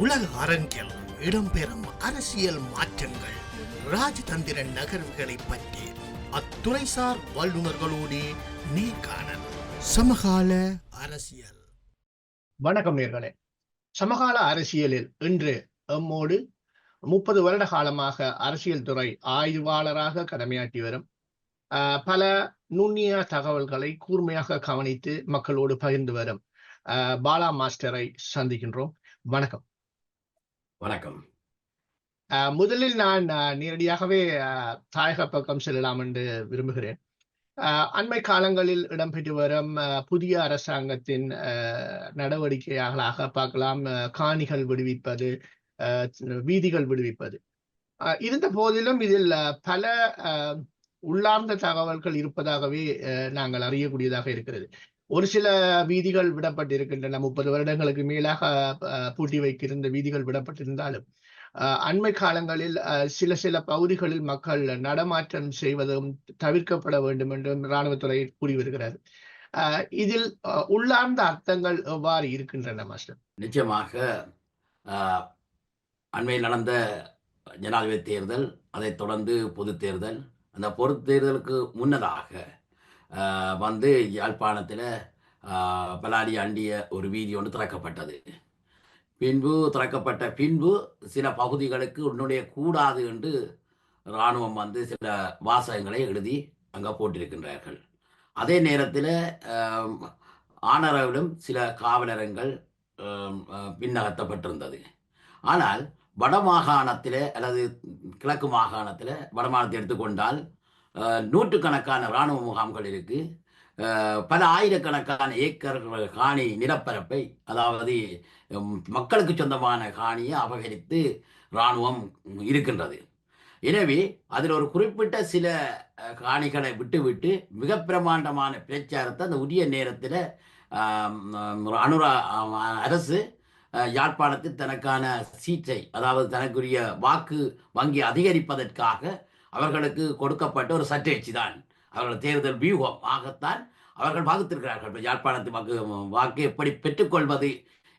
உலக அரங்கில் இடம்பெறும் அரசியல் மாற்றங்கள் ராஜதந்திர நகர்வுகளை பற்றி அத்துறைசார் வல்லுநர்களோடு நேர்காணல் சமகால அரசியல். வணக்கம் நேர்களே. சமகால அரசியலில் இன்று எம்மோடு முப்பது வருட காலமாக அரசியல் துறை ஆய்வாளராக கடமையாற்றி வரும் ஆஹ், பல நுண்ணிய தகவல்களை கூர்மையாக கவனித்து மக்களோடு பகிர்ந்து வரும் ஆஹ், பாலா மாஸ்டரை சந்திக்கின்றோம். வணக்கம். வணக்கம். ஆஹ், முதலில் நான் நேரடியாகவே தாயக பக்கம் செல்லலாம் என்று விரும்புகிறேன். ஆஹ், அண்மை காலங்களில் இடம்பெற்று வரும் புதிய அரசாங்கத்தின் ஆஹ், நடவடிக்கைகளாக பார்க்கலாம். காணிகள் விடுவிப்பது ஆஹ், வீதிகள் விடுவிப்பது. ஆஹ், இருந்த போதிலும் இதில் பல உள்ளார்ந்த தகவல்கள் இருப்பதாகவே நாங்கள் அறியக்கூடியதாக இருக்கிறது. ஒரு சில வீதிகள் விடப்பட்டிருக்கின்றன. முப்பது வருடங்களுக்கு மேலாக பூட்டி வைக்கிருந்த வீதிகள் விடப்பட்டிருந்தாலும் ஆஹ், அண்மை காலங்களில் சில சில பகுதிகளில் மக்கள் நடமாற்றம் செய்வதும் தவிர்க்கப்பட வேண்டும் என்றும் இராணுவத்துறை கூறி வருகிறார். இதில் உள்ளார்ந்த அர்த்தங்கள் எவ்வாறு இருக்கின்றன மாஸ்டர்? நிச்சயமாக ஆஹ், அண்மையில் நடந்த ஜனாதிபதி தேர்தல் அதைத் தொடர்ந்து பொது தேர்தல் அந்த பொது தேர்தலுக்கு முன்னதாக வந்து யாழ்ப்பாணத்தில் பலாடி அண்டிய ஒரு வீதி ஒன்று திறக்கப்பட்டது. பின்பு திறக்கப்பட்ட பின்பு சில பகுதிகளுக்கு உன்னுடைய கூடாது என்று இராணுவம் வந்து சில வாசகங்களை எழுதி அங்கே போட்டிருக்கின்றார்கள். அதே நேரத்தில் ஆனரவிலும் சில காவலரங்கள் பின்னகத்தப்பட்டிருந்தது பின்னகர்த்தப்பட்டிருந்தது. ஆனால் வடமாகாணத்தில் அல்லது கிழக்கு மாகாணத்தில் வடமாகாணத்தை எடுத்துக்கொண்டால் நூற்றுக்கணக்கான இராணுவ முகாம்கள் இருக்குது பல ஆயிரக்கணக்கான ஏக்கர் காணி நிலப்பரப்பை அதாவது மக்களுக்கு சொந்தமான காணியை அபகரித்து இராணுவம் இருக்கின்றது. எனவே அதில் ஒரு குறிப்பிட்ட சில காணிகளை விட்டுவிட்டு மிக பிரமாண்டமான பிரச்சாரத்தை அந்த உரிய நேரத்தில் அனுரா அரசு யாழ்ப்பாணத்தில் தனக்கான சீட்டை அதாவது தனக்குரிய வாக்கு வங்கி அதிகரிப்பதற்காக அவர்களுக்கு கொடுக்கப்பட்ட ஒரு சட்டேச்சி தான் அவர்கள் தேர்தல் வியூகம் ஆகத்தான் அவர்கள் வகுத்திருக்கிறார்கள் யாழ்ப்பாணத்து வாக்கு வாக்கு எப்படி பெற்றுக்கொள்வது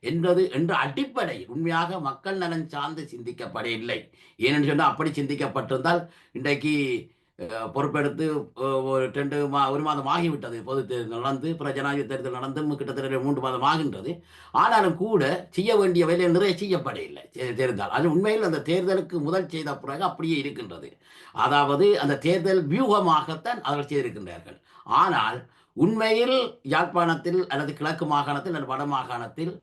என்பது என்ற அடிப்படை. உண்மையாக மக்கள் நலன் சார்ந்து சிந்திக்கப்படவில்லை. ஏனென்று சொன்னால் அப்படி சிந்திக்கப்பட்டிருந்தால் இன்றைக்கு பொறுப்பெடுத்து ஒரு ரெண்டு மா ஒரு மாதம் ஆகிவிட்டது. பொது தேர்தல் நடந்து பிற ஜனாதிபதி தேர்தல் நடந்து கிட்டத்தட்ட மூன்று மாதம் ஆகின்றது. ஆனாலும் கூட செய்ய வேண்டிய வேலை நிறைய செய்யப்படையில்லை தே- தேர்தல். அது உண்மையில் அந்த தேர்தலுக்கு முதல் செய்த பிறகு அப்படியே இருக்கின்றது. அதாவது அந்த தேர்தல் வியூகமாகத்தான் அவர்கள் செய்திருக்கின்றார்கள். ஆனால் உண்மையில் யாழ்ப்பாணத்தில் அல்லது கிழக்கு மாகாணத்தில் அல்லது வட மாகாணத்தில்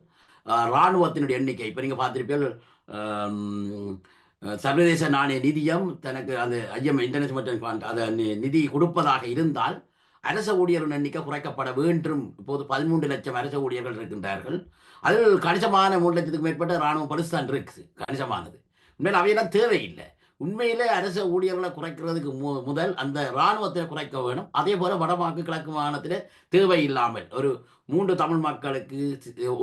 இராணுவத்தினுடைய எண்ணிக்கை இப்போ நீங்கள் பார்த்துருப்பீர்கள் சர்வதேச நாணய நிதியம் தனக்கு அந்த ஐஎம் இன்டர்நேஷனல் ஃபண்ட் அதை நிதி கொடுப்பதாக இருந்தால் அரச ஊழியர்கள் எண்ணிக்கை குறைக்கப்பட வேண்டும். இப்போது பதிமூன்று லட்சம் அரச ஊழியர்கள் இருக்கின்றார்கள். அதில் கணிசமான மூணு லட்சத்துக்கு மேற்பட்ட இராணுவ பரிசுதான் இருக்குது கணிசமானது. உண்மையில் அவையெல்லாம் தேவையில்லை. உண்மையிலே அரச ஊழியர்களை குறைக்கிறதுக்கு மு முதல் அந்த இராணுவத்தை குறைக்க வேணும். அதே போல வடமாக்கு கிழக்கு மாகாணத்தில் தேவையில்லாமல் ஒரு மூன்று தமிழ் மக்களுக்கு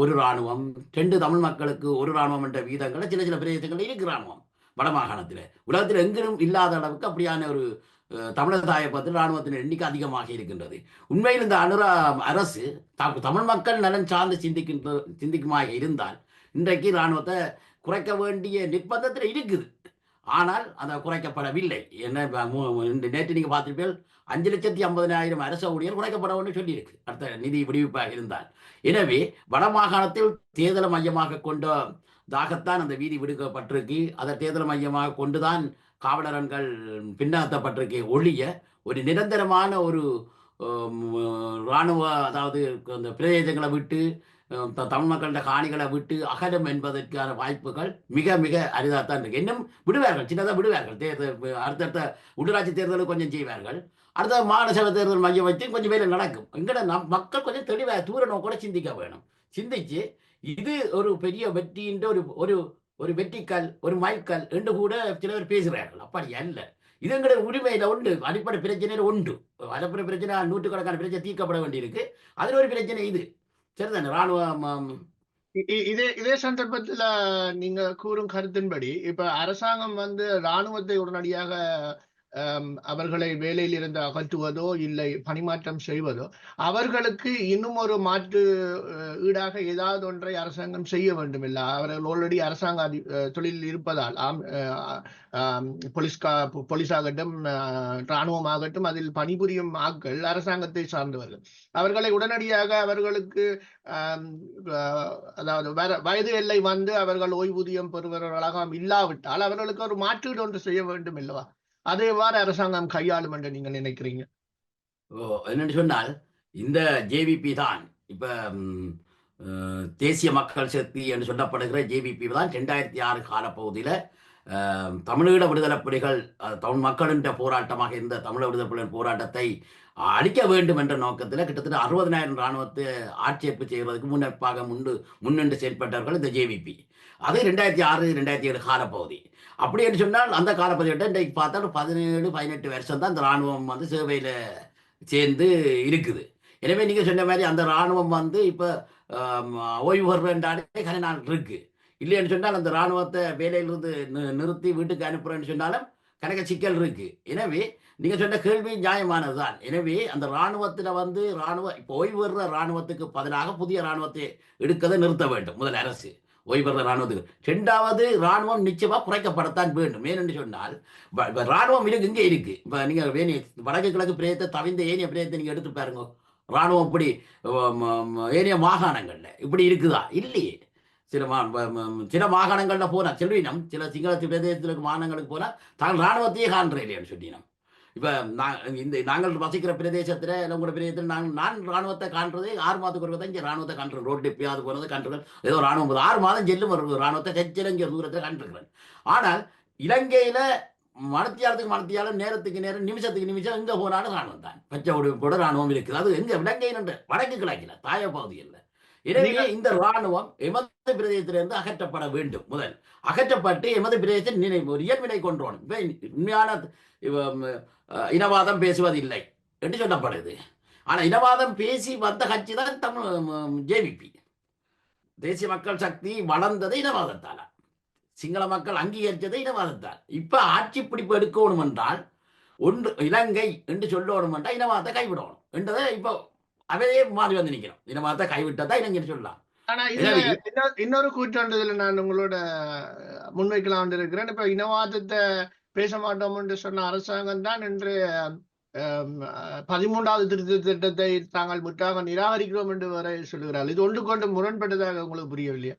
ஒரு இராணுவம் ரெண்டு தமிழ் மக்களுக்கு ஒரு இராணுவம் என்ற வீதங்களை சில சில பிரதேசங்களில் இருக்கு இராணுவம். வடமாகாணத்தில். உலகத்தில் எங்கிலும் இல்லாத அளவுக்கு அப்படியான ஒரு அஹ், பத்து இராணுவத்தின் எண்ணிக்கை அதிகமாக இருக்கின்றது. உண்மையில் இந்த அனுரா அரசு த- தமிழ் மக்கள் நலன் சார்ந்து சிந்திக்கின்ற சிந்திக்குமாக இருந்தால் இன்றைக்கு இராணுவத்தை குறைக்க வேண்டிய நிர்பந்தத்தில் இருக்குது. ஆனால் அதை குறைக்கப்படவில்லை. என்ன மு- நேற்று நீங்கள் பார்த்திருப்பீர்கள் அஞ்சு லட்சத்தி ஐம்பதினாயிரம் அரச ஊழியர் குறைக்கப்பட வேண்டும் சொல்லியிருக்கு. அடுத்த நிதி விடுவிப்பாக இருந்தால். எனவே வடமாகாணத்தில் தேர்தலை மையமாக கொண்ட தாகத்தான் அந்த வீதி விடுக்கப்பட்டிருக்கு. அதை தேர்தல் மையமாக கொண்டுதான் காவலரன்கள் பின்னகத்தப்பட்டிருக்கே ஒழிய ஒரு நிரந்தரமான ஒரு இராணுவ அதாவது அந்த பிரதேசங்களை விட்டு த- தமிழ் மக்களோட காணிகளை விட்டு அகலம் என்பதற்கான வாய்ப்புகள் மிக மிக அரிதாகத்தான் இருக்கு. இன்னும் விடுவார்கள் சின்னதாக விடுவார்கள். தேர்தல் அடுத்தடுத்த உள்ளராட்சி தேர்தலுக்கு கொஞ்சம் செய்வார்கள். அடுத்த மாகாண தேர்தல் மையம் வச்சு கொஞ்சம் வேலை நடக்கும். எங்கட நம் மக்கள் கொஞ்சம் தெளிவாக தூர நோக்கோட சிந்திக்க வேணும். சிந்திச்சு இது ஒரு பெரிய வெற்றின்ற ஒரு ஒரு ஒரு வெற்றிக்கல் ஒரு மைல்கல் என்று கூட சிலர் பேசுகிறார்கள். அப்படி அல்ல. இது எங்களுடைய உரிமையில உண்டு. அடிப்படை பிரச்சனையில உண்டு. அடிப்படை பிரச்சனை நூற்றுக்கணக்கான பிரச்சனை தீர்க்கப்பட வேண்டியிருக்கு. அதில் ஒரு பிரச்சனை இது. சரிதானே? ராணுவம் ஆம், இதே இதே சந்தர்ப்பத்துல நீங்க கூறும் கருத்தின்படி இப்ப அரசாங்கம் வந்து ராணுவத்தை உடனடியாக அவர்களை வேலையில் இருந்து அகற்றுவதோ இல்லை பணிமாற்றம் செய்வதோ அவர்களுக்கு இன்னும் ஒரு மாற்று ஈடாக ஏதாவது ஒன்றை அரசாங்கம் செய்ய வேண்டும் இல்லை அவர்கள் ஆல்ரெடி அரசாங்க அதி தொழிலில் இருப்பதால் போலீஸ்கா போலீஸாகட்டும் இராணுவமாகட்டும் அதில் பணிபுரியும் ஆட்கள் அரசாங்கத்தை சார்ந்தவர்கள். அவர்களை உடனடியாக அவர்களுக்கு அதாவது வயது எல்லை வந்து அவர்கள் ஓய்வூதியம் பெறுபவர்களாக இல்லாவிட்டால் அவர்களுக்கு ஒரு மாற்றீடு ஒன்று செய்ய வேண்டும் இல்லவா அதை எவ்வாறு அரசாங்கம் கையாளும் என்று நீங்க நினைக்கிறீங்க? ஓ, என்னன்னு சொன்னால் இந்த ஜேவிபி தான் இப்ப தேசிய மக்கள் சக்தி என்று சொல்லப்படுகிற ஜேவிபி தான் ரெண்டாயிரத்தி ஆறு காலப்பகுதியில் தமிழீழ விடுதலை புலிகள் அஹ், தமிழ் மக்களின் போராட்டமாக இருந்த தமிழக விடுதலை புலிகள் போராட்டத்தை அழிக்க வேண்டும் என்ற நோக்கத்தில் கிட்டத்தட்ட அறுபதனாயிரம் இராணுவத்தை ஆட்சேர்ப்பு செய்வதற்கு முன்னெப்பாக முன்னு முன்னின்று செயல்பட்டவர்கள் இந்த ஜேவிபி அது ரெண்டாயிரத்தி ஆறு ரெண்டாயிரத்தி ஏழு காலப்பகுதி. அப்படி என்று சொன்னால் அந்த காலப்பதிவிட்ட இன்றைக்கு பார்த்தா பதினேழு பதினெட்டு வருஷம் தான் இந்த இராணுவம் வந்து சேவையில் சேர்ந்து இருக்குது. எனவே நீங்கள் சொன்ன மாதிரி அந்த இராணுவம் வந்து இப்போ ஓய்வு பெறுறாலே கன நாள் இருக்கு. இல்லைன்னு சொன்னால் அந்த இராணுவத்தை வேலையிலிருந்து நிறுத்தி வீட்டுக்கு அனுப்புறேன்னு சொன்னாலும் கணக்க சிக்கல் இருக்கு. எனவே நீங்கள் சொன்ன கேள்வி நியாயமானதுதான். எனவே அந்த இராணுவத்தில் வந்து இராணுவ இப்போ ஓய்வு பெறுற இராணுவத்துக்கு பதிலாக புதிய இராணுவத்தை எடுக்கதை நிறுத்த வேண்டும் முதல் அரசு. ஓய்வர்த இராணுவத்துக்கு. ரெண்டாவது இராணுவம் நிச்சயமாக குறைக்கப்படத்தான் வேண்டும். ஏனென்று சொன்னால் இப்ப- இராணுவம் இருக்கு இங்கே இருக்கு. இப்போ நீங்கள் வேணி வடக்கு கிழக்கு பிரேயத்தை தவிந்த ஏனிய பிரேயத்தை நீங்கள் எடுத்து பாருங்க. இராணுவம் இப்படி அஹ், மாகாணங்களில் ஏனைய இப்படி இருக்குதா? இல்லையே. சில மா சில மாகாணங்களில் போனால் செல்வினம் சில சிங்கள பிரதேசத்தில் மாகாணங்களுக்கு போனால் தாங்கள் இராணுவத்தையே காண்ற இல்லையான்னு சொல்லினோம் இப்போ நான் இந்த நாங்கள் வசிக்கிற பிரதேசத்தில் உங்களோட பிரதேசத்தில் நான் நான் ராணுவத்தை காண்றது ஆறு மாதத்துக்கு ஒரு தான் இங்கே ராணுவத்தை காண்றேன். ரோட்டு எப்பயாவது போனது காண்றேன் ஏதோ ராணுவம் ஆறு மாதம் செல்லும் ஒரு ராணுவத்தை செச்சிலங்கிய தூரத்தில் கண்டிருக்கிறேன் ஆனால் இலங்கையில் மனத்தியாலத்துக்கு மணத்தியாலம் நேரத்துக்கு நேரம் நிமிஷத்துக்கு நிமிஷம் எங்கே போனாலும் ராணுவம் தான். பச்சை கூட ராணுவம் இருக்குது. அது எங்கே இலங்கையில் வடக்கு கிழக்கில் தாய பகுதியில். எனவே இந்த ராணுவம் எமது பிரதேசத்திலிருந்து அகற்றப்பட வேண்டும். முதல் அகற்றப்பட்டு எமது பிரதேசத்தில் நினை ஒரு இயல்பினை கொண்டோம் இப்ப உண்மையான இனவாதம் பேசுவதில்லை என்று சொல்லப்படுது. ஆனா இனவாதம் பேசி வந்த கட்சி தான் தமிழ் ஜேவிபி தேசிய மக்கள் சக்தி வளர்ந்தது இனவாதத்தால. சிங்கள மக்கள் அங்கீகரித்தது இனவாதத்தால். இப்ப ஆட்சி பிடிப்பு எடுக்கணும் என்றால் ஒன்று இலங்கை என்று சொல்லணும் என்றால் இனவாதத்தை கைவிடணும். என்றதை இப்போ அவையே மாறி வந்து நிற்கிறோம் இனவாதத்தை கைவிட்டதா இலங்கைன்னு சொல்லலாம். ஆனா இன்னொரு- கூற்றாண்டதுல நான் உங்களோட முன்வைக்கலாம் இருக்கிறேன் இப்ப இனவாதத்தை பேச மாட்டோம் என்று சொன்ன அரசாங்கம் தான் இன்று பதிமூன்றாவது திருத்த திட்டத்தை தாங்கள் முற்றாக நிராகரிக்கிறோம் என்று வரை சொல்லுகிறார்கள். இது ஒன்று கொண்டு முரண்பட்டதாக உங்களுக்கு புரியவில்லையா?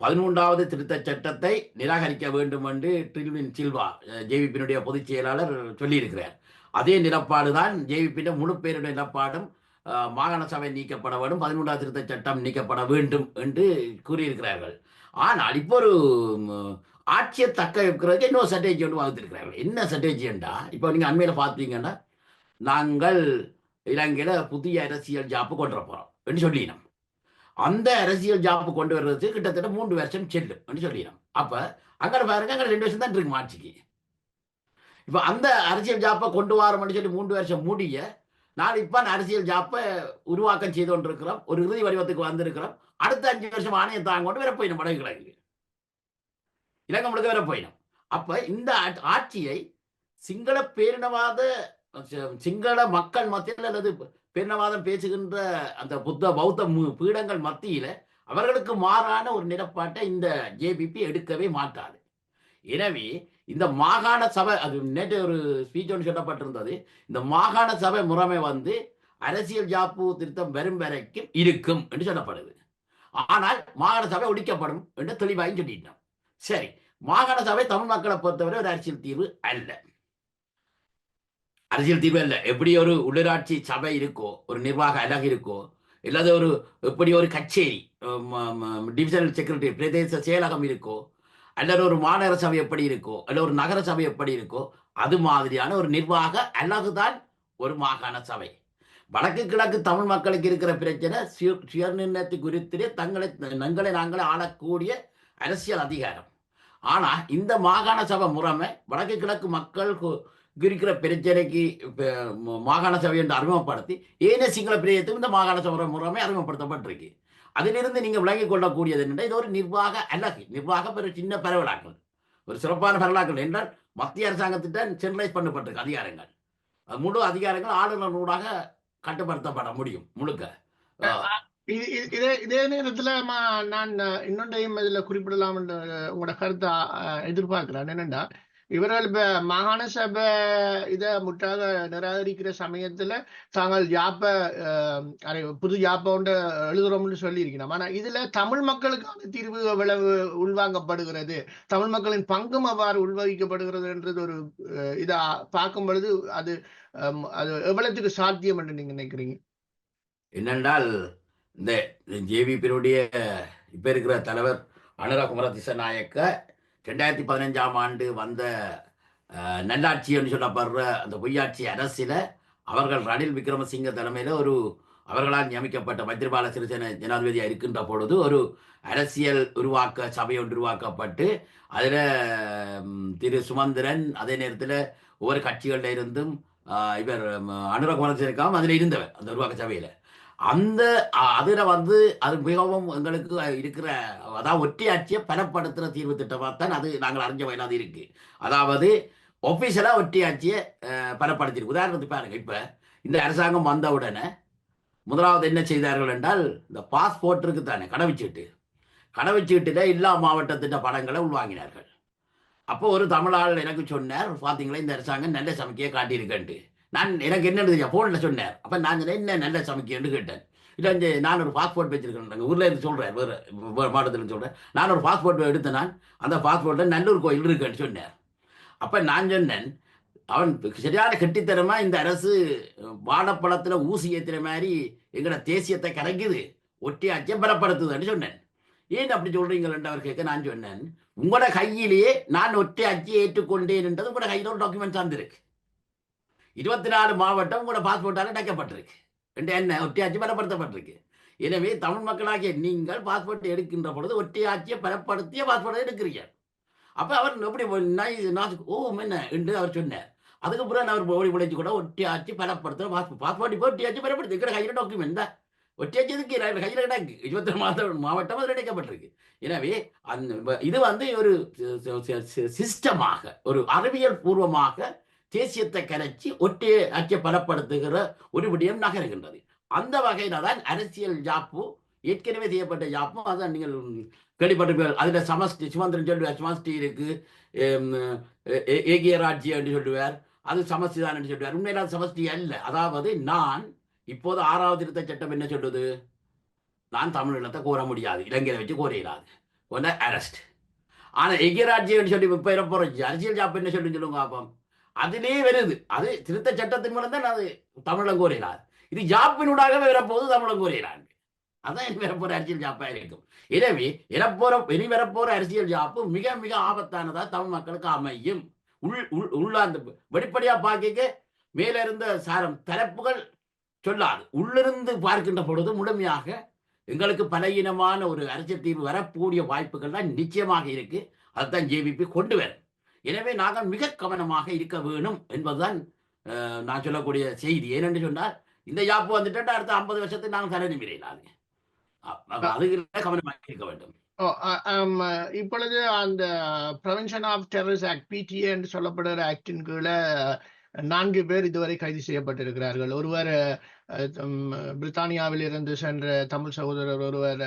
பதிமூன்றாவது திருத்தச் சட்டத்தை நிராகரிக்க வேண்டும் என்று டில்வின் சில்வா ஜேவிபியினுடைய பொதுச் செயலாளர் சொல்லியிருக்கிறார். அதே நிலப்பாடு தான் ஜேவிபியின் முழு பேருடைய நிலப்பாடும் மாகாண சபை நீக்கப்பட வேண்டும் பதிமூன்றாவது திருத்த சட்டம் நீக்கப்பட வேண்டும் என்று கூறியிருக்கிறார்கள். ஆனால் இப்போ ஒரு ஆட்சியை தக்க வைக்கிறதுக்கு இன்னொரு ஸ்ட்ராட்டஜி ஒன்று வகுத்திருக்கிறார்கள். என்ன ஸ்ட்ராட்டஜிண்டா இப்போ நீங்கள் அண்மையில் பார்த்தீங்கன்னா நாங்கள் இலங்கையில் புதிய அரசியல் ஜாப்பு கொண்டு வர போகிறோம் என்று சொல்லினோம். அந்த அரசியல் ஜாப்பு கொண்டு வர்றதுக்கு கிட்டத்தட்ட மூன்று வருஷம் செல்லும் அப்படின்னு சொல்லினோம். அப்போ அங்கே பாருங்க அங்கே ரெண்டு வருஷம் தான் இருக்கு ஆட்சிக்கு? இப்போ அந்த அரசியல் ஜாப்பை கொண்டு வரோம்னு சொல்லி மூன்று வருஷம் மூடிய நான் இப்போ அந்த அரசியல் ஜாப்பை உருவாக்கம் செய்து கொண்டிருக்கிறோம். ஒரு இறுதி வடிவத்துக்கு வந்திருக்கிறோம். அடுத்த அஞ்சு வருஷம் ஆணையம் தாங்க கொண்டு வர போயிடும் வடக்கு கிழக்கு இலங்கை முழுக்க வர போயிடும். அப்போ இந்த ஆட்சியை சிங்கள பேரினவாத சிங்கள மக்கள் மத்தியில் அல்லது பேரினவாதம் பேசுகின்ற அந்த புத்த பௌத்த பீடங்கள் மத்தியில் அவர்களுக்கு மாறான ஒரு நிலப்பாட்டை இந்த ஜேபிபி எடுக்கவே மாட்டாது. எனவே இந்த மாகாண சபை அது நேற்று ஒரு ஸ்பீச் ஒன்று சொல்லப்பட்டிருந்தது. இந்த மாகாண சபை முறைமை வந்து அரசியல் ஜாப்பு திருத்தம் வரும் வரைக்கும் இருக்கும் என்று சொல்லப்படுது. ஆனால் மாகாண சபை ஒழிக்கப்படும் என்று தெளிவாக சொல்லிட்டோம் சரி மாகாண சபை தமிழ் மக்களை பொறுத்தவரை ஒரு அரசியல் தீர்வு அல்ல. அரசியல் தீர்வு அல்ல. எப்படி ஒரு உள்ளூராட்சி சபை இருக்கோ ஒரு நிர்வாக அலகு இருக்கோ இல்லாத ஒரு எப்படி ஒரு கச்சேரி டிவிஷனல் செக்ரட்டரி பிரதேச செயலகம் இருக்கோ அல்லது ஒரு மாநகர சபை எப்படி இருக்கோ அல்ல ஒரு நகர சபை எப்படி இருக்கோ அது மாதிரியான ஒரு நிர்வாக அழகுதான் ஒரு மாகாண சபை. வடக்கு கிழக்கு தமிழ் மக்களுக்கு இருக்கிற பிரச்சனை சுய- சுயநிர்ணயத்தை குறித்து தங்களை தங்களை நாங்களே ஆளக்கூடிய அரசியல் அதிகாரம். ஆனால் இந்த மாகாண சபை முறைமை வடக்கு கிழக்கு மக்கள் இருக்கிற பிரச்சனைக்கு மாகாண சபை என்று அறிமுகப்படுத்தி ஏனைய சிங்கள பிரியத்துக்கும் இந்த மாகாண சபை முறைமை அறிமுகப்படுத்தப்பட்டிருக்கு. அதிலிருந்து நீங்க விளங்கிக் கொள்ளக்கூடியது என்னென்றால் இது ஒரு நிர்வாக அலகு நிர்வாக ஒரு சின்ன பரவலாக்கள் ஒரு சிறப்பான பரவலாக்கள் என்றால் மத்திய அரசாங்கத்திட்ட சென்ட்ரலைஸ் பண்ணப்பட்டிருக்கு அதிகாரங்கள். அது முழு அதிகாரங்கள் ஆளுநர் ஊடாக கட்டுப்படுத்தப்பட முடியும் முழுக்க. இது- இது- நேரத்துல நான் இன்னொன்றையும் இதுல குறிப்பிடலாம் என்று உங்களோட கருத்தை எதிர்பார்க்கிறேன். என்னன்னா இவர்கள் இப்ப மாகாண சபை இதை முற்றாக நிராகரிக்கிற சமயத்துல தாங்கள் யாப்ப புது யாப்ப ஒன்று எழுதுறோம்னு சொல்லியிருக்கணும். ஆனா இதுல தமிழ் மக்களுக்கான தீர்வு எவ்வளவு உள்வாங்கப்படுகிறது? தமிழ் மக்களின் பங்கும் அவ்வாறு உள்வகிக்கப்படுகிறது என்றது ஒரு இதை பார்க்கும் பொழுது அது அஹ், அது எவ்வளவுக்கு சாத்தியம் என்று நீங்க நினைக்கிறீங்க? என்னென்றால் இந்த ஜேவிபியினுடைய இப்ப இருக்கிற தலைவர் அனுரகுமர திசநாயக்க ரெண்டாயிரத்தி பதினஞ்சாம் ஆண்டு வந்த நல்லாட்சின்னு நல்லாட்சி சொல்லப்படுற அந்த பொய்யாட்சி அரசில் அவர்கள் ரணில் விக்ரமசிங்க தலைமையில் ஒரு அவர்களால் நியமிக்கப்பட்ட மைத்திரிபால சிறிசேன ஜனாதிபதியாக இருக்கின்ற பொழுது ஒரு அரசியல் உருவாக்க சபை ஒன்று உருவாக்கப்பட்டு அதில் திரு சுமந்திரன் அதே நேரத்தில் ஒவ்வொரு கட்சிகளில் இருந்தும் இவர் இவர் இருக்காமல் அதில் இருந்தவர் அந்த உருவாக்க சபையில். அந்த அதில் வந்து அது மிகவும் எங்களுக்கு இருக்கிற அதாவது ஒற்றையாட்சியை பலப்படுத்துகிற தீர்வு திட்டமாக தான் அது நாங்கள் அறிஞ்ச வயலாக இருக்கு. அதாவது ஒபிஷியலா ஒற்றையாட்சியை பலப்படுத்தியிருக்கு உதாரணத்துக்கு பாருங்க இப்போ இந்த அரசாங்கம் வந்த உடனே முதலாவது என்ன செய்தார்கள் என்றால் இந்த பாஸ்போர்ட் இருக்கு தானே கடவுச்சீட்டு கடவுச்சீட்டில் எல்லா மாவட்டத்திட்ட படங்களை உள்வாங்கினார்கள். அப்போ ஒரு தமிழாள் எனக்கு சொன்னார் பார்த்தீங்களா இந்த அரசாங்கம் நல்ல சமைக்கையை காட்டியிருக்கேன்ட்டு. நான் எனக்கு என்ன தெரியும் ஃபோனில் சொன்னார். அப்போ நான் சொன்னேன், என்ன நல்ல சமைக்கன்னு கேட்டேன். இல்லை இந்த நான் ஒரு பாஸ்போர்ட் வச்சிருக்கேன் ஊரில் இருந்து சொல்கிறேன் வேறு வேறு மாவட்டத்தில் சொல்கிறேன் நான் ஒரு பாஸ்போர்ட் எடுத்த நான் அந்த பாஸ்போர்ட்டில் நல்லூர் கோயில் இருக்குன்னு சொன்னார். அப்போ நான் சொன்னேன் அவன் சரியான கெட்டித்தனமாக இந்த அரசு வாழைப்பழத்தில் ஊசி ஏற்றுற மாதிரி எங்களோட தேசியத்தை கரைக்குது. ஒட்டி அச்சம்பரப்படுத்துதுன்னு சொன்னேன். ஏன் அப்படி சொல்றீங்களேன்னு அவர் கேட்க நான் சொன்னேன் உங்களோட கையிலேயே நான் ஒற்றையாட்சியை ஏற்றுக்கொண்டேன் என்றது உங்களோட கையில் ஒரு டாக்குமெண்ட் சார்ந்திருக்கு. இருபத்தி நாலு மாவட்டம் உங்களோட பாஸ்போர்ட்டால் அடைக்கப்பட்டிருக்கு. ரெண்டு என்ன? ஒட்டியாட்சி பலப்படுத்தப்பட்டிருக்கு. எனவே தமிழ் மக்களாகிய நீங்கள் பாஸ்போர்ட் எடுக்கின்ற பொழுது ஒட்டியாட்சியை பலப்படுத்திய பாஸ்போர்ட்டை எடுக்கிறீங்க. அப்போ அவர் எப்படி ஓ என்ன? என்று அவர் சொன்னார். அதுக்கப்புறம் அவர் ஓடி உழைச்சி கூட ஒட்டியாட்சி பலப்படுத்துகிற பாஸ்போர்ட் பாஸ்போர்ட் இப்போ ஒட்டியாட்சி பலப்படுத்தி இருக்கிற கையில் டாக்குமெண்ட் தான். ஒற்றையாட்சி இதுக்கு கையில் கிடக்கு. இருபத்தி மாதம் மாவட்டம் அதில் அடைக்கப்பட்டிருக்கு. எனவே அந்த இது வந்து ஒரு சிஸ்டமாக ஒரு அறிவியல் பூர்வமாக தேசியத்தை கரைச்சி ஒட்டி ஆட்சியை பலப்படுத்துகிற ஒரு விடயம் நகருகின்றது. அந்த வகையில தான் அரசியல் ஜாப்பு ஏற்கனவே செய்யப்பட்ட ஜாப்பும் அதான் நீங்கள் கேள்விப்பட்டிருப்பீர்கள். அதில் சமஷ்டி சுமந்திரன் சொல்லுவார் சமஸ்டி இருக்கு ஏ- ஏகிய ராஜ்யம் என்று சொல்லுவார் அது சமஷ்டி தான் என்று சொல்லுவார். உண்மையில சமஸ்டி அல்ல. அதாவது நான் இப்போது ஆறாவது திருத்த சட்டம் என்ன சொல்லுது? நான் தமிழினத்தை கோர முடியாது. இலங்கையை வச்சு கோர இயலாது. ஒன்று அரெஸ்ட் ஆனால் எகிய என்று சொல்லி இப்போ இருக்க அரசியல் ஜாப் என்ன சொல்லி சொல்லுங்க பாப்போம் அதிலே வருது. அது திருத்த சட்டத்தின் மூலம் தான் அது தமிழன் கோரினார் இது ஜாப்பினூடாக வரப்போது தமிழன் கோரினார் அதான் இனி வரப்போற அரசியல் ஜாப்பா இருக்கும். எனவே இறப்போற இனி வரப்போற அரசியல் ஜாப்பு மிக மிக ஆபத்தானதா தமிழ் மக்களுக்கு அமையும். உள் உள் உள்ளாந்து வெளிப்படையா பார்க்க மேல இருந்த சாரம் தரப்புகள் சொல்லாது. உள்ளிருந்து பார்க்கின்ற பொழுது முழுமையாக எங்களுக்கு பலகீனமான ஒரு அரசியல் தீர்வு வரக்கூடிய வாய்ப்புகள் தான் நிச்சயமாக இருக்கு. அதுதான் ஜேவிபி கொண்டு வரும். எனவே நாங்கள் மிக கவனமாக இருக்க வேணும் என்பதுதான் நான் சொல்லக்கூடிய செய்தி. ஏனென்று சொன்னால் இந்த யாப்பு வந்துட்டு அடுத்த ஐம்பது வருஷத்துக்கு நாங்கள் தலை நிமிரையிலாது அதுக்கு கவனமாக இருக்க வேண்டும். இப்பொழுது அந்த prevention of terrorist act PTA என்று சொல்லப்படுகிற ஆக்டின் கீழே நான்கு பேர் இதுவரை கைது செய்யப்பட்டிருக்கிறார்கள். ஒருவர் பிரித்தானியாவில் இருந்து சென்ற தமிழ் சகோதரர் ஒருவர்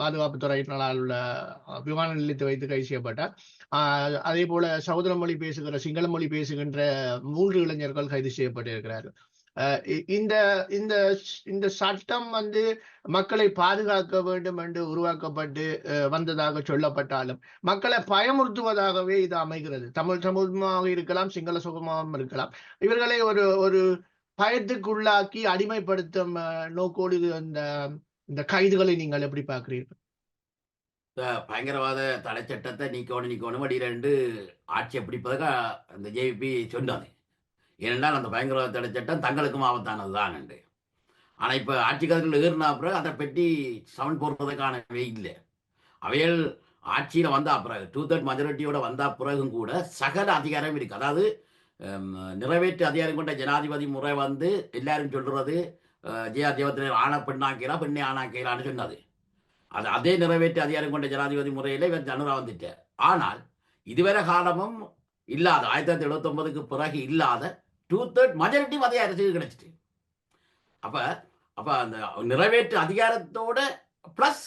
பாதுகாப்புத்துறையினரால் உள்ள விமான நிலையத்தை வைத்து கைது செய்யப்பட்டார். அதே போல சகோதர மொழி பேசுகிற சிங்கள மொழி பேசுகின்ற மூன்று இளைஞர்கள் கைது செய்யப்பட்டிருக்கிறார்கள். இந்த இந்த இந்த சட்டம் வந்து மக்களை பாதுகாக்க வேண்டும் என்று உருவாக்கப்பட்டு அஹ், வந்ததாக சொல்லப்பட்டாலும் மக்களை பயமுறுத்துவதாகவே இது அமைகிறது. தமிழ் சமூகமாக இருக்கலாம் சிங்கள சமூகமாகவும் இருக்கலாம். இவர்களை ஒரு ஒரு பயத்துக்குள்ளாக்கி அடிமைப்படுத்தும் நோக்கோடு இந்த அந்த இந்த கைதுகளை நீங்கள் எப்படி பார்க்கிறீர்கள்? பயங்கரவாத தடை சட்டத்தை நீக்கணும் நீக்கணும் அடி ரெண்டு ஆட்சியை பிடிப்பதாக அந்த ஜேபி சொன்னது ஏனென்றால் அந்த பயங்கரவாத தடை சட்டம் தங்களுக்கும் ஆபத்தானது தான் என்று ஆனால் இப்போ ஆட்சிக்காரர்கள் ஏறினா பிறகு அதை பற்றி சவுண்ட் போடுறதுக்கானவே இல்லை. அவைகள் ஆட்சியில் வந்தால் பிறகு டூ தேர்ட் மெஜாரிட்டியோட வந்தால் பிறகும் கூட சகல அதிகாரம் இருக்கு. அதாவது நிறைவேற்று அதிகாரம் கொண்ட ஜனாதிபதி முறை வந்து எல்லாரும் சொல்றது ஜெயா தேவத்தினர் ஆன பெண்ணாக்கிறா பெண்ணை ஆணாக்கிறான்னு சொன்னது. அது அதே நிறைவேற்று அதிகாரம் கொண்ட ஜனாதிபதி முறையில் இவர் ஜனரா வந்துட்டார். ஆனால் இதுவரை காலமும் இல்லாத ஆயிரத்தி தொள்ளாயிரத்தி எழுபத்தொன்பதுக்கு பிறகு இல்லாத டூ தேர்ட் மெஜாரிட்டி மத்திய அரசுக்கு கிடைச்சிட்டு. அப்ப அப்ப அந்த நிறைவேற்று அதிகாரத்தோட ப்ளஸ்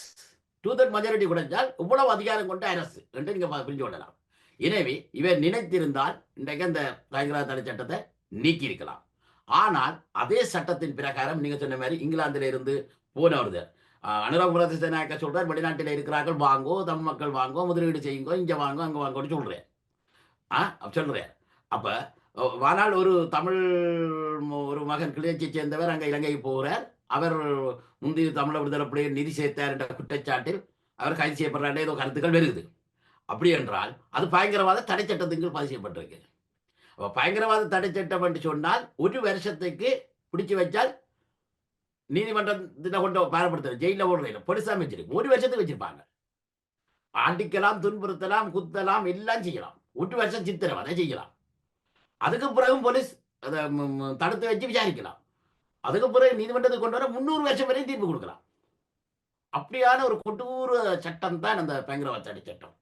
டூ தேர்ட் மெஜாரிட்டி குறைஞ்சால் இவ்வளவு அதிகாரம் கொண்ட அரசு என்று நீங்கள் புரிஞ்சு கொள்ளலாம். எனவே இவர் நினைத்திருந்தால் இன்றைக்கு அந்த பயங்கரவாத தடை சட்டத்தை நீக்கி இருக்கலாம் ஆனால் அதே சட்டத்தின் பிரகாரம் நீங்கள் சொன்ன மாதிரி இங்கிலாந்துல இருந்து போனவர் அனுராக் பிரதேசநாயக்க சொல்கிறார் வெளிநாட்டில் இருக்கிறார்கள் வாங்கோ தமிழ் மக்கள் வாங்கோ முதலீடு செய்யுங்கோ இங்கே வாங்கோ அங்கே வாங்கோன்னு சொல்கிறேன் ஆ சொல்கிறேன் அப்போ அப்ப ஆனால் ஒரு தமிழ் ஒரு மகன் கிளிநொச்சியை சேர்ந்தவர் அங்கே இலங்கைக்கு போகிறார் அவர் முந்தைய தமிழ விடுதலை புலிகள் நிதி சேர்த்தார் என்ற குற்றச்சாட்டில் அவர் கைது செய்யப்படுறாரு ஏதோ கருத்துக்கள் வருகுது. அப்படி என்றால் அது பயங்கரவாத தடை சட்டத்துக்கு பதிவு செய்யப்பட்டிருக்கு. அப்போ பயங்கரவாத தடை சட்டம் என்று சொன்னால் ஒரு வருஷத்துக்கு பிடிச்சு வச்சால் நீதிமன்றத்தில் கொண்டு பாரப்படுத்த ஜெயில ஓடுறீங்க பொலிசா வச்சிருக்கு ஒரு வருஷத்துக்கு வச்சிருப்பாங்க. அடிக்கலாம் துன்புறுத்தலாம் குத்தலாம் எல்லாம் செய்யலாம். ஒரு வருஷம் சித்திரவதை செய்யலாம். அதுக்கு பிறகு போலீஸ் அதை தடுத்து வச்சு விசாரிக்கலாம். அதுக்கு பிறகு நீதிமன்றத்துக்கு கொண்டு வர முந்நூறு வருஷம் வரையும் தீர்ப்பு கொடுக்கலாம். அப்படியான ஒரு கொடூர சட்டம் தான் அந்த பயங்கரவாத சட்டம்.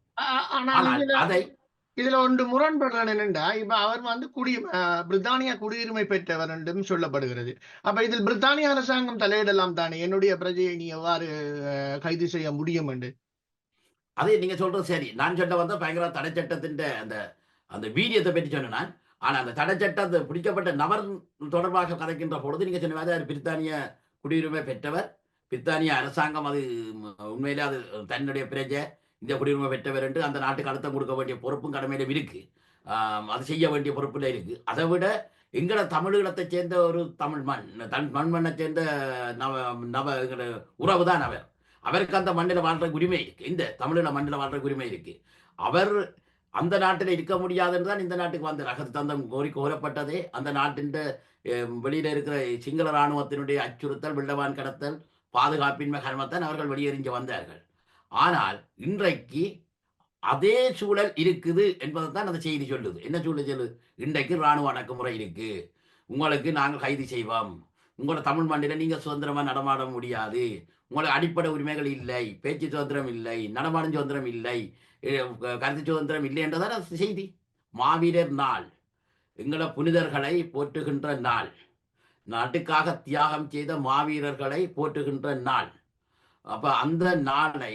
ஆனால் அதை இதுல ஒன்று முரண்படுறது என்னண்டா இப்ப அவர் வந்து குடி பிரித்தானியா குடியுரிமை பெற்றவர் என்றும் சொல்லப்படுகிறது. அப்ப இதில் பிரித்தானிய அரசாங்கம் தலையிடலாம் தானே? என்னுடைய பிரஜையை நீ எவ்வாறு கைது செய்ய முடியும் என்று? அதே நீங்க சொல்றது சரி. நான் சொல்ல வந்த பயங்கர தடை சட்டத்தின் அந்த அந்த வீரியத்தை பற்றி சொன்னேன் நான். ஆனா அந்த தடை சட்டம் பிடிக்கப்பட்ட நபர் தொடர்பாக கதைக்கின்ற பொழுது நீங்க சொன்ன மாதிரி பிரித்தானிய குடியுரிமை பெற்றவர். பிரித்தானிய அரசாங்கம் அது உண்மையிலே அது தன்னுடைய பிரஜை. இந்த குடியுரிமை பெற்றவர் என்று அந்த நாட்டுக்கு அழுத்தம் கொடுக்க வேண்டிய பொறுப்பும் கடமையிலும் இருக்கு. அது செய்ய வேண்டிய பொறுப்புல இருக்கு. அதை விட எங்கட தமிழீழத்தை சேர்ந்த ஒரு தமிழ் மண் தன் மண் மண்ணை சேர்ந்த நவ நவ எங்கட உறவு தான் அவர். அவருக்கு அந்த மண்ணில் வாழ்ற உரிமை இருக்கு. இந்த தமிழீழ மண்ணில் வாழ்ற உரிமை இருக்கு. அவர் அந்த நாட்டில் இருக்க முடியாதுன்னு தான் இந்த நாட்டுக்கு வந்த ரகத்து தந்தம் கோரி கோரப்பட்டதே. அந்த நாட்டின் வெளியில் இருக்கிற சிங்கள இராணுவத்தினுடைய அச்சுறுத்தல் வெள்ளவான் கடத்தல் பாதுகாப்பின்மை காரணத்தான் அவர்கள் வெளியேறிஞ்சு வந்தார்கள். ஆனால் இன்றைக்கு அதே சூழல் இருக்குது என்பதை தான் அந்த செய்தி சொல்லுது. என்ன சூழல் சொல்லுது? இன்றைக்கு இராணுவ அடக்குமுறை இருக்கு. உங்களுக்கு நாங்கள் கைது செய்வோம். உங்களோட தமிழ் மண்ணில நீங்கள் சுதந்திரமாக நடமாட முடியாது. உங்களுக்கு அடிப்படை உரிமைகள் இல்லை. பேச்சு சுதந்திரம் இல்லை. நடமாடும் சுதந்திரம் இல்லை. கருத்து சுதந்திரம் இல்லை என்றதான செய்தி. மாவீரர் நாள். எங்களோட புனிதர்களை போற்றுகின்ற நாள். நாட்டுக்காக தியாகம் செய்த மாவீரர்களை போற்றுகின்ற நாள். அப்போ அந்த நாளை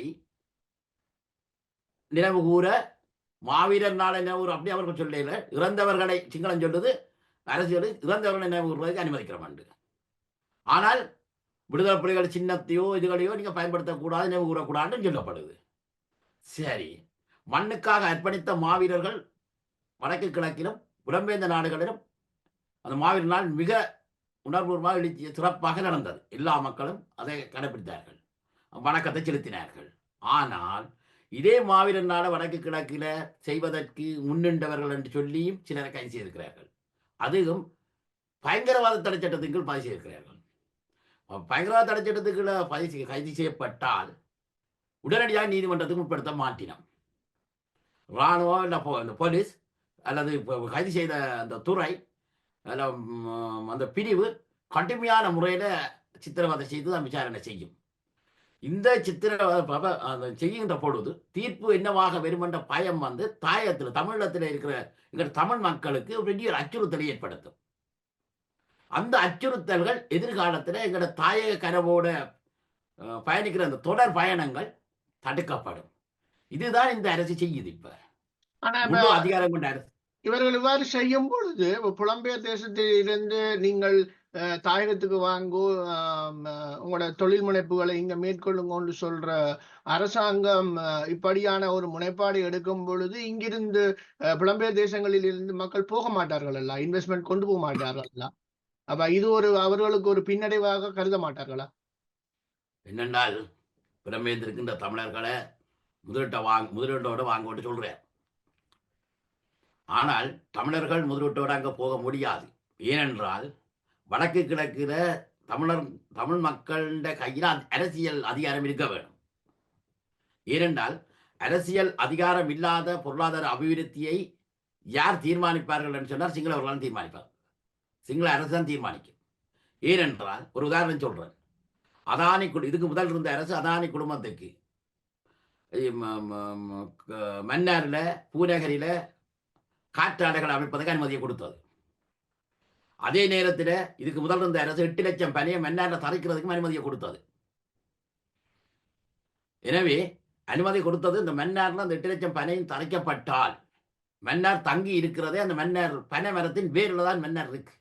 நினைவு கூற மாவீரர் நாளை நினைவு அப்படி அவர்கள் சொல்லல இறந்தவர்களை சிங்களம் சொல்லுது அரசியல் இறந்தவர்களை நினைவு கூறுவதற்கு அனுமதிக்கிறோம் என்று ஆனால் விடுதலை புலிகள் சின்னத்தையோ இதுகளையோ நீங்கள் பயன்படுத்தக்கூடாது நினைவு கூறக்கூடாதுன்னு சொல்லப்படுது. சரி மண்ணுக்காக அர்ப்பணித்த மாவீரர்கள் வடக்கு கிழக்கிலும் புலம்பெயர்ந்த நாடுகளிலும் அந்த மாவீரர் நாள் மிக உணர்வுபூர்வமாக எழுச்சி சிறப்பாக நடந்தது. எல்லா மக்களும் அதை கடைபிடித்தார்கள் வணக்கத்தை செலுத்தினார்கள். ஆனால் இதே மாவீரனால வடக்கு கிழக்கில செய்வதற்கு முன்னின்றவர்கள் என்று சொல்லியும் சிலரை கைது செய்திருக்கிறார்கள். அதுவும் பயங்கரவாத தடை சட்டத்தின் கீழ் பதிவு செய்திருக்கிறார்கள். பயங்கரவாத தடை சட்டத்துக்குள்ள பதிவு கைது செய்யப்பட்டால் உடனடியாக நீதிமன்றத்துக்கு உட்படுத்த மாட்டினோம். இராணுவம் இல்லை போ- இந்த போலீஸ் அல்லது இப்போ கைது செய்த அந்த துறை அந்த பிரிவு கடுமையான முறையில் சித்திரவதை செய்து தான் விசாரணை செய்யும். இந்த சித்திரவதை பப- அந்த செய்கின்ற பொழுது தீர்ப்பு என்னவாக வருமென்ற பயம் வந்து தாயத்தில் தமிழகத்தில் இருக்கிற எங்கள் தமிழ் மக்களுக்கு பெரிய ஒரு அச்சுறுத்தலை ஏற்படுத்தும். அந்த அச்சுறுத்தல்கள் எதிர்காலத்தில் எங்களோட தாயக கனவோட அஹ், பயணிக்கிற அந்த தொடர் பயணங்கள் தடுக்கப்படும். இதுதான் இந்த அரசு செய்யுது இப்ப. அதிகாரம் கொண்ட அரசு. இவர்கள் இவ்வாறு செய்யும் பொழுது புலம்பெயர் தேசத்தில் இருந்து நீங்கள் தாயகத்துக்கு வாங்கோ அஹ், உங்களோட தொழில் முனைப்புகளை இங்க மேற்கொள்ளுங்கன்னு சொல்ற அரசாங்கம் இப்படியான ஒரு முனைப்பாடு எடுக்கும் பொழுது இங்கிருந்து அஹ், புலம்பெயர் தேசங்களில் இருந்து மக்கள் போக மாட்டார்கள் அல்ல இன்வெஸ்ட்மெண்ட் கொண்டு போக மாட்டார்கள் அல்ல அப்ப இது ஒரு அவர்களுக்கு ஒரு பின்னடைவாக கருத மாட்டார்களா? என்னென்றால் புலம்பெயர்ந்திருக்கின்ற தமிழர்களை முதலீட்டை வாங்க முதலீட்டோட வாங்கோட்டு சொல்றேன். ஆனால் தமிழர்கள் முதலீட்டோட அங்க போக முடியாது. ஏனென்றால் வடக்கு கிழக்கில் தமிழர் தமிழ் மக்களிட கையில் அரசியல் அதிகாரம் இருக்க வேண்டும் ஏனென்றால் அரசியல் அதிகாரம் இல்லாத பொருளாதார அபிவிருத்தியை யார் தீர்மானிப்பார்கள் என்று சொன்னால் சிங்களவர்கள் தீர்மானிப்பார் சிங்கள அரசு தான் தீர்மானிக்கும். ஏனென்றால் ஒரு உதாரணம் சொல்கிறேன் அதானி குழு இதுக்கு முதல் இருந்த அரசு அதானி குடும்பத்துக்கு. மன்னாரில் பூநகரில் காற்றாடைகள் அமைப்பதற்கு அனுமதியை கொடுத்தது. அதே நேரத்தில் இதுக்கு முதல் இருந்த அரசு எட்டு லட்சம் பணியை மன்னாரில் தரைக்கிறதுக்கும் அனுமதியை கொடுத்தது. எனவே அனுமதி கொடுத்தது இந்த மன்னாரில் அந்த எட்டு லட்சம் பனையும் தரைக்கப்பட்டால் மன்னார் தங்கி இருக்கிறதே அந்த மன்னர் பனை மரத்தின் வேரில் தான் மன்னர் இருக்கு.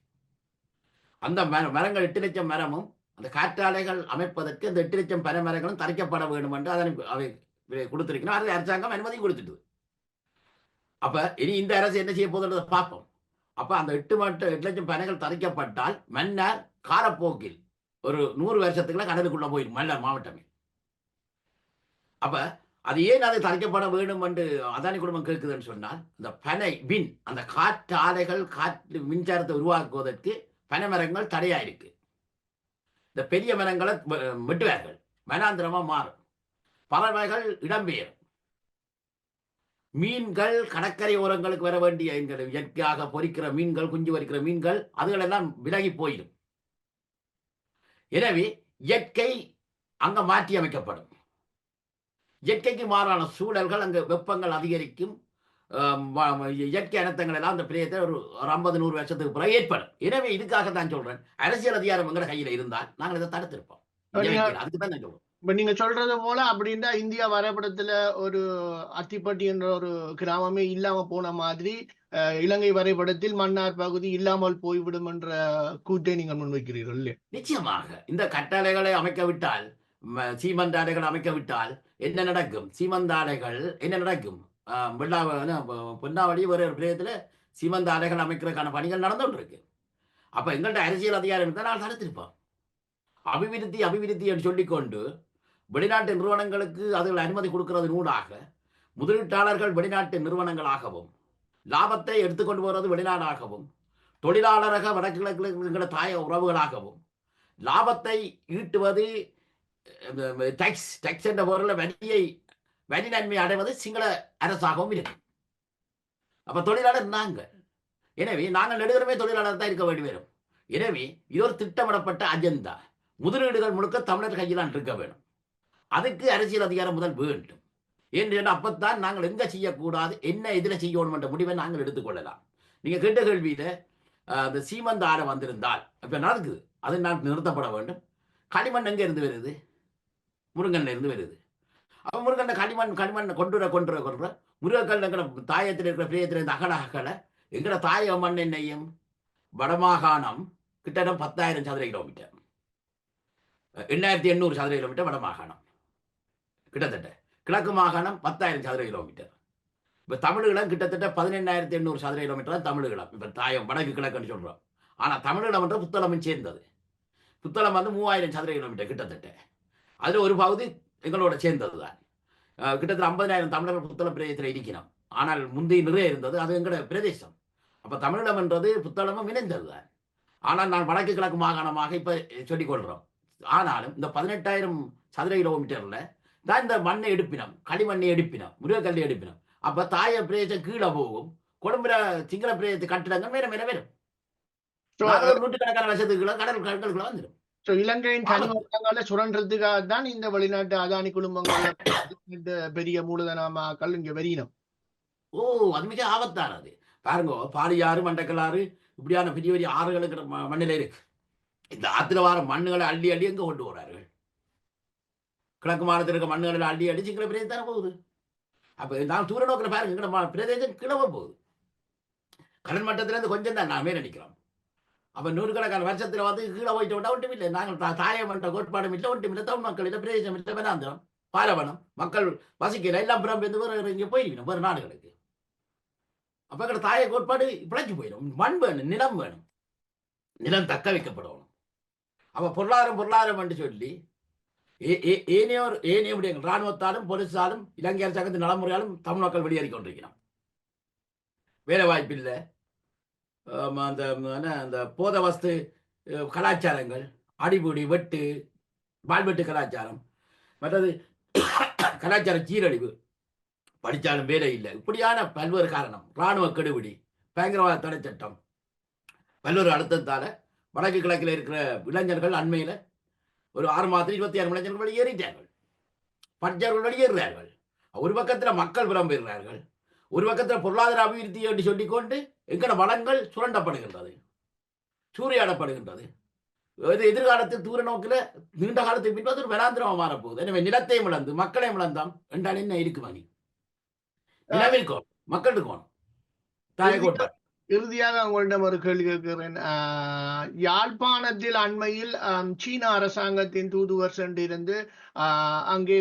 அந்த மரங்கள் எட்டு லட்சம் மரமும் அந்த காற்றாலைகள் அமைப்பதற்கு இந்த எட்டு லட்சம் பனை மரங்களும் தரைக்கப்பட வேண்டும் என்று அதனை அவை கொடுத்திருக்கணும் அது அரசாங்கம் அனுமதி கொடுத்துட்டு அப்ப இனி இந்த அரசு என்ன செய்ய போகுதுன்றதை பார்ப்போம். அப்ப அந்த எட்டு மட்டும் எட்டு லட்சம் பனைகள் தரைக்கப்பட்டால் மன்னர் காலப்போக்கில் ஒரு நூறு வருஷத்துக்குள்ள கடலுக்குள்ள போயிடும் மன்னர் மாவட்டமே. அப்ப அது ஏன் அது தரைக்கப்பட வேண்டும் என்று அதானி குடும்பம் கேட்குதுன்னு சொன்னால் இந்த பனை வின் அந்த காற்று ஆலைகள் காற்று மின்சாரத்தை உருவாக்குவதற்கு பனை மரங்கள் தடையா இருக்கு இந்த பெரிய மரங்களை வெ- வெட்டுவார்கள். மனாந்திரமா மாறும். பறவைகள் இடம்பெயரும் மீன்கள் கடற்கரை ஓரங்களுக்கு வர வேண்டிய எங்கள் இயற்கையாக பொறிக்கிற மீன்கள் குஞ்சு பொறிக்கிற மீன்கள் அதுகளெல்லாம் விலகி போயிடும். எனவே இயற்கை அங்க மாற்றி அமைக்கப்படும். இயற்கைக்கு மாறான சூழல்கள் அங்கு வெப்பங்கள் அதிகரிக்கும். இயற்கை அனர்த்தங்கள் எல்லாம் அந்த பிரியத்தை ஒரு ஒரு ஐம்பது நூறு வருஷத்துக்கு பிறகு ஏற்படும். எனவே இதுக்காக தான் சொல்றேன். அரசியல் அதிகாரம் எங்கட கையில இருந்தால் நாங்கள் இதை தடுத்திருப்போம். அதுக்கு தான் நான் சொல்றேன் இப்ப நீங்க சொல்றது போல அப்படின்னா இந்தியா வரைபடத்துல ஒரு அத்திப்பட்டி என்ற ஒரு கிராமமே இல்லாம போன மாதிரி இலங்கை வரைபடத்தில் மன்னார் பகுதி இல்லாமல் போய்விடும் என்ற கூட்டை நீங்கள் முன்வைக்கிறீர்கள் இல்லையா? நிச்சயமாக. இந்த கட்டளைகளை அமைக்க விட்டால் சீமந்தாடைகள் அமைக்க விட்டால் என்ன நடக்கும்? சீமந்தாடைகள் என்ன நடக்கும்? பொன்னாவடி என்ன, ஒரு ஒரு பிரியத்துல சீமந்தாடைகள் அமைக்கிறதுக்கான பணிகள் நடந்து கொண்டிருக்கு அப்ப எங்கள்கிட்ட அரசியல் அதிகாரம் இருந்தால் நான் தடுத்திருப்போம். அபிவிருத்தி அபிவிருத்தி என்று சொல்லிக்கொண்டு வெளிநாட்டு நிறுவனங்களுக்கு அதில் அனுமதி கொடுக்கிறது நூலாக முதலீட்டாளர்கள் வெளிநாட்டு நிறுவனங்களாகவும் லாபத்தை எடுத்துக்கொண்டு போகிறது வெளிநாடாகவும் தொழிலாளராக வடக்கு தாய உறவுகளாகவும் லாபத்தை ஈட்டுவது டேக்ஸ் டேக்ஸ் என்ற பொருளில் வரியை வரி நன்மை அடைவது சிங்கள அரசாகவும் இருக்கு அப்போ தொழிலாளர் நாங்கள் எனவே நாங்கள் நெடுகிறமே தொழிலாளர் தான் இருக்க வேண்டி வரும் எனவே இது ஒரு திட்டமிடப்பட்ட அஜெண்டா முதலீடுகள் முழுக்க தமிழர் கையில் இருக்க வேண்டும் அதுக்கு அரசியல் அதிகாரம் முதல் வேண்டும். என்று அப்பத்தான் நாங்கள் எங்க செய்யக்கூடாது என்ன இதில் செய்யணும் என்ற முடிவை நாங்கள் எடுத்துக்கொள்ளலாம். நீங்க கேட்ட கேள்வியில அந்த சீமந்த ஆரம் வந்திருந்தால் இப்ப நடக்குது? அது நான் நிறுத்தப்பட வேண்டும். களிமண் எங்க இருந்து வருது? முருங்கன்ல இருந்து வருது. அப்ப முருங்கன்ல களிமண் களிமண் கொண்டு வர கொண்டு வர கொண்டு வர முருகக்கல் எங்களை தாயத்தில் இருக்கிற பிரியத்தில் இருந்த அகல அகல எங்கட தாய மண் என்னையும் வடமாகாணம் கிட்டத்தட்ட பத்தாயிரம் சதுர கிலோமீட்டர். எண்ணாயிரத்தி எண்ணூறு சதுர கிலோமீட்டர் வடமாகாணம். கிட்டத்தட்ட. கிழக்கு மாகாணம் பத்தாயிரம் சதுர கிலோமீட்டர் இப்போ தமிழீழம் கிட்டத்தட்ட பதினெண்ணாயிரத்தி எண்ணூறு சதுர கிலோமீட்டர் தான் தமிழீழம் இப்போ தாயம் வடக்கு கிழக்குன்னு சொல்கிறோம் ஆனால் தமிழீழம் என்ற புத்தளமும் சேர்ந்தது. புத்தளம் வந்து மூவாயிரம் சதுர கிலோமீட்டர் கிட்டத்தட்ட. அதில் ஒரு பகுதி எங்களோட சேர்ந்தது தான் கிட்டத்தட்ட ஐம்பதாயிரம் தமிழர்கள் புத்தளம் பிரதேசத்தில் இருக்கிறோம். ஆனால் முந்தைய நிறைய இருந்தது. அது எங்களோட பிரதேசம். அப்போ தமிழீழம் என்றது புத்தளமும் இணைந்தது தான் ஆனால் நான் வடக்கு கிழக்கு மாகாணமாக இப்போ சொல்லிக் கொள்கிறோம் ஆனாலும் இந்த பதினெட்டாயிரம் சதுர கிலோமீட்டரில் தான் இந்த மண்ணை எடுப்பினம் களிமண்ணை எடுப்பினம் முருகக்கல்லை எடுப்பினம். அப்ப தாய பிரதேசம் கீழே போகும் கொழும்புல சிங்கள பிரதேச கட்டிடங்கள் மேல மேல வரும் நூற்றுக்கணக்கான வருஷத்துக்குள்ள கடல் கடலுக்குள்ள வந்துடும். இலங்கையின் தனி வளங்களை சுரண்டுறதுக்காக தான் இந்த வெளிநாட்டு அதானி குடும்பங்கள் வெளிநாட்டு பெரிய மூலதனமாக்கள் இங்க வெறியினம். ஓ அது மிக ஆபத்தானது பாருங்க பாலியாறு மண்டக்கலாறு இப்படியான பெரிய பெரிய ஆறுகளுக்கு மண்ணில இருக்கு. இந்த ஆத்துல வார மண்ணுகளை அள்ளி அள்ளி எங்க கொண்டு போறார்கள்? கிழக்கு மாநிலத்தில் இருக்க அள்ளி அடிச்சு சிங்கள பிரதேசம் தானே போகுது? அப்போ நான் தூர நோக்கில் பாருங்க எங்கட மா- பிரதேசம் கிளம்ப போகுது. கடல் மட்டத்திலேருந்து கொஞ்சம் தான் நாமே நினைக்கிறோம் அப்போ நூறுக்கணக்கான வருஷத்தில் வந்து கீழே போயிட்டு விட்டா ஒன்றும் இல்லை. நாங்கள் தா- தாயம் என்ற கோட்பாடும் இல்லை ஒன்றும் இல்லை. தமிழ் மக்கள் இல்லை பிரதேசம் இல்லை வேணாந்திரம் பாலவனம் மக்கள் வசிக்கல எல்லாம் புறம் இருந்து வேறு இங்கே போயிருக்கணும் வேறு நாடுகளுக்கு. அப்போ எங்கட தாய கோட்பாடு பிழைச்சி போயிடும். மண் வேணும் நிலம் வேணும். நிலம் தக்க வைக்கப்படணும். அப்போ பொருளாதாரம் பொருளாதாரம் என்று சொல்லி ஏனையோர் ஏனைய விடயங்கள் இராணுவத்தாலும் போலீஸாலும் இலங்கை அரசாங்கத்தின் நலமுறையாலும் தமிழ் மக்கள் வெளியேறி கொண்டிருக்கிறோம் வேலை வாய்ப்பு இல்லை. அந்த என்ன, அந்த போத வஸ்து கலாச்சாரங்கள் அடிபுடி வெட்டு வாழ்வெட்டு கலாச்சாரம் மற்றது கலாச்சார சீரழிவு படித்தாலும் வேலை இல்லை. இப்படியான பல்வேறு காரணம் இராணுவ கெடுபிடி பயங்கரவாத தடை சட்டம் பல்வேறு அழுத்தத்தால் வடக்கு கிழக்கில் இருக்கிற இளைஞர்கள் அண்மையில் ஒரு ஆறு மாதத்தில் இருபத்தி ஆறு இளைஞர்கள் ஏறிட்டார்கள். பட்ஜர்கள் வெளியேறுகிறார்கள் ஒரு பக்கத்துல மக்கள் புலம்பெறுகிறார்கள் ஒரு பக்கத்துல பொருளாதார அபிவிருத்தி என்று சொல்லிக்கொண்டு எங்கட வளங்கள் சுரண்டப்படுகின்றது. சூறையாடப்படுகின்றது. இது எதிர்காலத்தில் தூர நோக்கில் நீண்ட காலத்துக்கு பின்பு அது ஒரு வனாந்திரமா மாறப்போகுது. எனவே நிலத்தையும் இழந்து மக்களையும் இழந்தாம் என்றால் என்ன இருக்கு மணி நிலம் கோணம். மக்கள் இருக்கணும் தாயக்கோட்டை இறுதியாக உங்களிடம் ஒரு கேள்வி கேட்கிறேன். ஆஹ் யாழ்ப்பாணத்தில் அண்மையில் சீன அரசாங்கத்தின் தூதுவர் சென்றிருந்து ஆஹ் அங்கே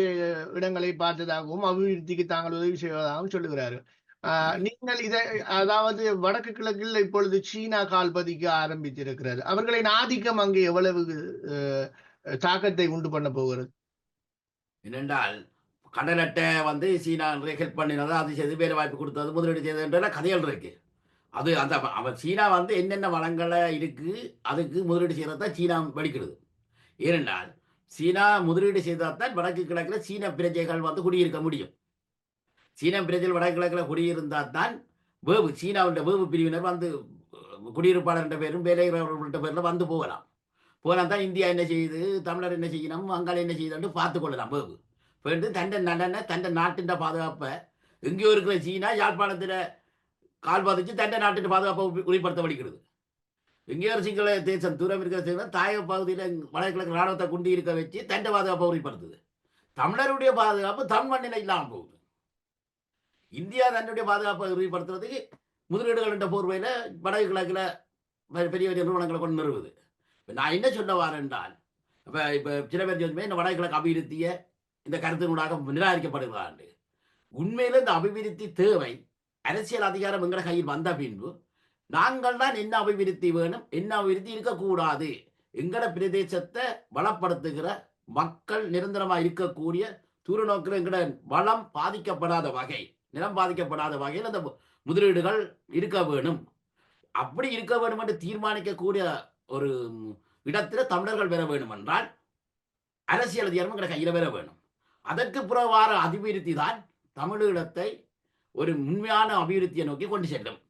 இடங்களை பார்த்ததாகவும் அபிவிருத்திக்கு தாங்கள் உதவி செய்வதாகவும் சொல்லுகிறாரு. ஆஹ் நீங்கள் இதை அதாவது வடக்கு கிழக்கில் இப்பொழுது சீனா கால் பதிக்க ஆரம்பித்திருக்கிறது. அவர்களின் ஆதிக்கம் அங்கே எவ்வளவு தாக்கத்தை உண்டு பண்ண போகிறது? என்னென்றால் கடலட்டை வந்து சீனா ஹெல்ப் பண்ணினதா அது செய்து வேலை வாய்ப்பு கொடுத்தது முதலீடு செய்ததுன்ற கதைகள் இருக்கு. அது அந்த அவன் சீனா வந்து என்னென்ன வளங்களை இருக்குது அதுக்கு முதலீடு செய்யறதா சீனா வெடிக்கிறது. ஏனென்றால் சீனா முதலீடு செய்தால் தான் வடக்கு கிழக்கில் சீன பிரஜைகள் வந்து குடியிருக்க முடியும். சீன பிரஜைகள் வடக்கு கிழக்கில் குடியிருந்தால் தான் வேவு சீனாவுடைய வேவு பிரிவினர் வந்து குடியிருப்பாளர் என்ற பேரும் வேலையாளர்கள்ட்ட பேரில் வந்து போகலாம். போனால் தான் இந்தியா என்ன செய்யுது தமிழர் என்ன செய்யணும் அங்காள என்ன செய்யுதுன்னு பார்த்து கொள்ளலாம் வேவு. போயிட்டு தண்டை நடன தண்டை நாட்டின் பாதுகாப்பை எங்கேயோ இருக்கிற சீனா யாழ்ப்பாணத்தில் கால் பதிச்சு தண்டை நாட்டின் பாதுகாப்பை உறுதிப்படுத்த வலிக்கிறது எங்கேயோ சிங்கள தேசம் தூரம் இருக்கிற தேசம் தாயக பகுதியில் வடகிழக்கு ராணுவத்தை குண்டி இருக்க வச்சு தண்டை பாதுகாப்பை உறுதிப்படுத்துது தமிழருடைய பாதுகாப்பு தன் மண்ணில் இல்லாமல் போகுது. இந்தியா தன்னுடைய பாதுகாப்பை உறுதிப்படுத்துறதுக்கு முதலீடுகள் என்ற போர்வையில் வடக்கு கிழக்கில் பெரிய பெரிய நிறுவனங்களை கொண்டு நிறுவுது. இப்போ நான் என்ன சொல்ல வரேன்றால் என்றால் இப்போ இப்போ சில பேர் சொல்லுமே இந்த வடகிழக்கு கிழக்கு அபிவிருத்தியை இந்த கருத்தினூடாக நிராகரிக்கப்படுகிறாண்டு உண்மையில் இந்த அபிவிருத்தி தேவை அரசியல் அதிகாரம் எங்கட கையில் வந்த பின்பு நாங்கள் தான் என்ன அபிவிருத்தி வேணும் என்ன அபிவிருத்தி இருக்கக்கூடாது எங்கட பிரதேசத்தை வளப்படுத்துகிற மக்கள் நிரந்தரமா இருக்கக்கூடிய தூரநோக்கில் எங்கட வளம் பாதிக்கப்படாத வகை நிலம் பாதிக்கப்படாத வகையில் அந்த முதலீடுகள் இருக்க வேணும். அப்படி இருக்க வேண்டும் என்று தீர்மானிக்கக்கூடிய ஒரு இடத்துல தமிழர்கள் பெற வேண்டும் என்றால் அரசியல் அதிகாரம் எங்கட கையில் பெற வேணும். அதற்கு புறவார அபிவிருத்தி தான் தமிழீழத்தை ஒரு உண்மையான அபிவிருத்தியை நோக்கி கொண்டு செல்லும்.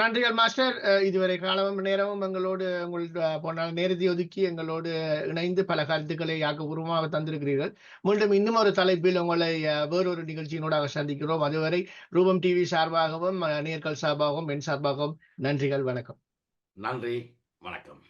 நன்றிகள் மாஸ்டர். இதுவரை காலமும் நேரமும் எங்களோடு உங்கள் அஹ், போன நேரத்தை ஒதுக்கி எங்களோடு இணைந்து பல கருத்துக்களை ஆக்கப்பூர்வமாக தந்திருக்கிறீர்கள். மீண்டும் இன்னும் ஒரு தலைப்பில் உங்களை வேறொரு நிகழ்ச்சியினூடாக சந்திக்கிறோம். அதுவரை ரூபம் டிவி சார்பாகவும் நேர்கள் சார்பாகவும் என் சார்பாகவும் நன்றிகள் வணக்கம். நன்றி வணக்கம்.